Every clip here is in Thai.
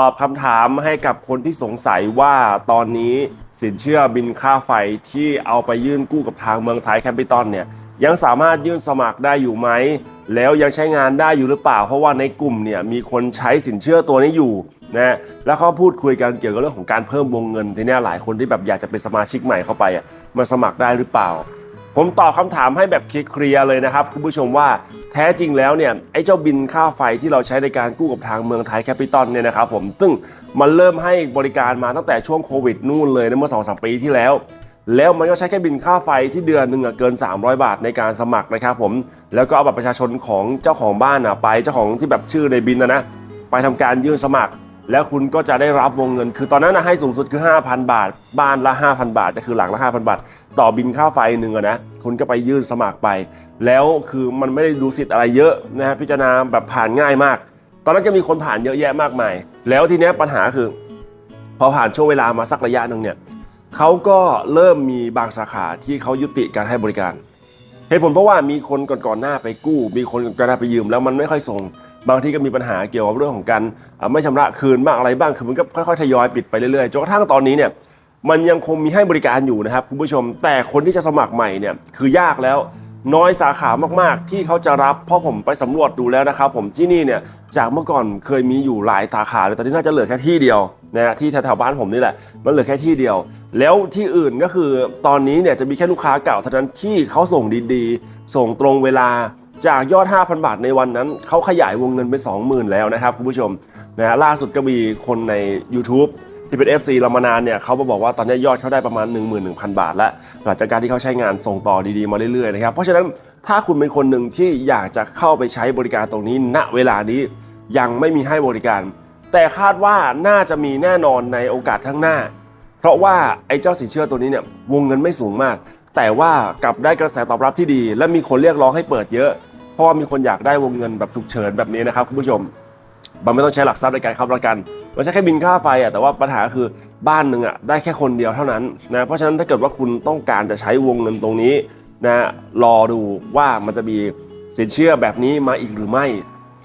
ตอบคำถามให้กับคนที่สงสัยว่าตอนนี้สินเชื่อบินค่าไฟที่เอาไปยื่นกู้กับทางเมืองไทยแคปิตอลเนี่ยยังสามารถยื่นสมัครได้อยู่ไหม แล้วยังใช้งานได้อยู่หรือเปล่า เพราะว่าในกลุ่มเนี่ยมีคนใช้สินเชื่อตัวนี้อยู่นะแล้วเขาพูดคุยกันเกี่ยวกับเรื่องของการเพิ่มวงเงินทีนี้หลายคนที่แบบอยากจะเป็นสมาชิกใหม่เข้าไปอะมาสมัครได้หรือเปล่า ผมตอบคำถามให้แบบเคลียร์เลยนะครับคุณผู้ชมว่า แท้จริงแล้วเนี่ยไอ้เจ้าบินค่าไฟที่เราใช้ในการกู้กับทางเมืองไทยแคปิตอลเนี่ยนะครับผมซึ่งมันเริ่มให้บริการมาตั้งแต่ช่วงโควิดนู่นเลยนะเมื่อ2อสปีที่แล้ว แล้วมันก็ใช้แค่บินค่าไฟที่เดือนหนึ่งอะเกิน 300 บาทในการสมัครนะครับผมแล้วก็เอาบัตรประชาชนของเจ้าของบ้านอะไปเจ้าของที่แบบชื่อในบินนะนะไปทำการยื่นสมัคร แล้วคุณก็จะได้รับวงเงิน คือตอนนั้นนะให้สูงสุดคือ 5,000 บาท บ้านละ 5,000 บาทก็คือหลังละ 5,000 บาท ต่อบินค่าไฟหนึ่งอะนะคุณก็ไปยื่นสมัครไป แล้วคือมันไม่ได้ดูสิทธิ์อะไรเยอะนะฮะพิจารณาแบบผ่านง่ายมาก ตอนนั้นจะมีคนผ่านเยอะแยะมากมาย แล้วทีเนี้ยปัญหาคือ พอผ่านช่วงเวลามาสักระยะหนึ่งเนี่ยเขาก็เริ่มมีบางสาขาที่เขายุติการให้บริการเหตุผลเพราะว่ามีคนก่อนๆหน้าไปกู้ มีคนก่อนหน้าไปยืมแล้วมันไม่ค่อยส่งบางที่ก็มีปัญหาเกี่ยวกับเรื่องของการไม่ชำระคืนบ้างอะไรบ้างคือมันก็ค่อยๆทยอยปิดไปเรื่อยๆจนกระทั่งตอนนี้เนี่ย มันยังคงมีให้บริการอยู่นะครับคุณผู้ชม แต่คนที่จะสมัครใหม่เนี่ยคือยากแล้ว น้อยสาขามากๆ ที่เขาจะรับเพราะผมไปสำรวจดูแล้วนะครับผมที่นี่เนี่ยจากเมื่อก่อนเคยมีอยู่หลายสาขาเลยตอนนี้น่าจะเหลือแค่ที่เดียวนะฮะที่แถวๆบ้านผมนี่แหละมันเหลือแค่ที่เดียว แล้วที่อื่นก็คือตอนนี้เนี่ยจะมีแค่ลูกค้าเก่าเท่านั้นที่เขาส่งดีๆ ส่งตรงเวลาจากยอด 5,000 บาทในวันนั้น เขาขยายวงเงินไป 20,000 แล้วนะครับคุณผู้ชมนะฮะล่าสุดก็มีคนใน YouTube ที่เป็น FC เรามานานเนี่ยเขามาบอกว่าตอนนี้ยอดเขาได้ประมาณ 11,000 บาทแล้วหลังจากการที่เขาใช้งานส่งต่อดีๆมาเรื่อยๆนะครับเพราะฉะนั้นถ้าคุณเป็นคนหนึ่งที่อยากจะเข้าไปใช้บริการตรงนี้ ณเวลานี้ยังไม่มีให้บริการ แต่คาดว่าน่าจะมีแน่นอนในโอกาสข้างหน้า เพราะว่าไอ้เจ้าสินเชื่อตัวนี้เนี่ยวงเงินไม่สูงมาก แต่ว่ากลับได้กระแสตอบรับที่ดี และมีคนเรียกร้องให้เปิดเยอะ เพราะว่ามีคนอยากได้วงเงินแบบฉุกเฉินแบบนี้นะครับคุณผู้ชม มันไม่ต้องใช้หลักทรัพย์ในการค้ำประกัน มันใช้แค่บินค่าไฟอะแต่ว่าปัญหาคือบ้านหนึ่งอะได้แค่คนเดียวเท่านั้นนะเพราะฉะนั้นถ้าเกิดว่าคุณต้องการจะใช้วงเงินตรงนี้นะรอดูว่ามันจะมีสินเชื่อแบบนี้มาอีกหรือไม่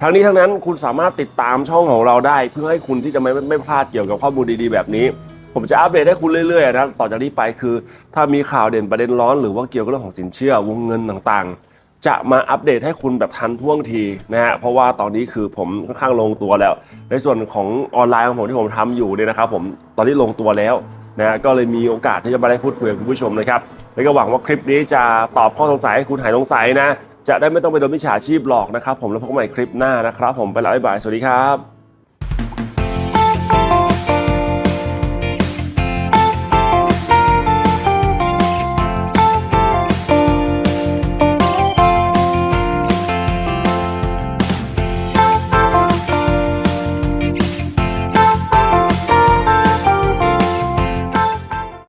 ทั้งนี้ทั้งนั้นคุณสามารถติดตามช่องของเราได้ เพื่อให้คุณที่จะไม่ไม่ไม่พลาดเกี่ยวกับข้อมูลดีๆแบบนี้ ผมจะอัปเดตให้คุณเรื่อยๆนะต่อจากนี้ไปคือ ถ้ามีข่าวเด่นประเด็นร้อนหรือว่าเกี่ยวกับเรื่องของสินเชื่อวงเงินต่างๆ จะมาอัปเดตให้คุณแบบทันท่วงทีนะฮะเพราะว่าตอนนี้คือผมค่อนข้างลงตัวแล้ว ในส่วนของออนไลน์ของผมที่ผมทำอยู่เนี่ยนะครับผมตอนนี้ลงตัวแล้วนะฮะก็เลยมีโอกาสที่จะมาได้พูดคุยกับคุณผู้ชมนะครับแล้วก็หวังว่าคลิปนี้จะตอบข้อสงสัยให้คุณหายสงสัยนะ จะได้ไม่ต้องไปโดนมิจฉาชีพหลอกนะครับผมแล้วพบกันใหม่คลิปหน้านะครับ ผมไปแล้วบ๊ายบายสวัสดีครับ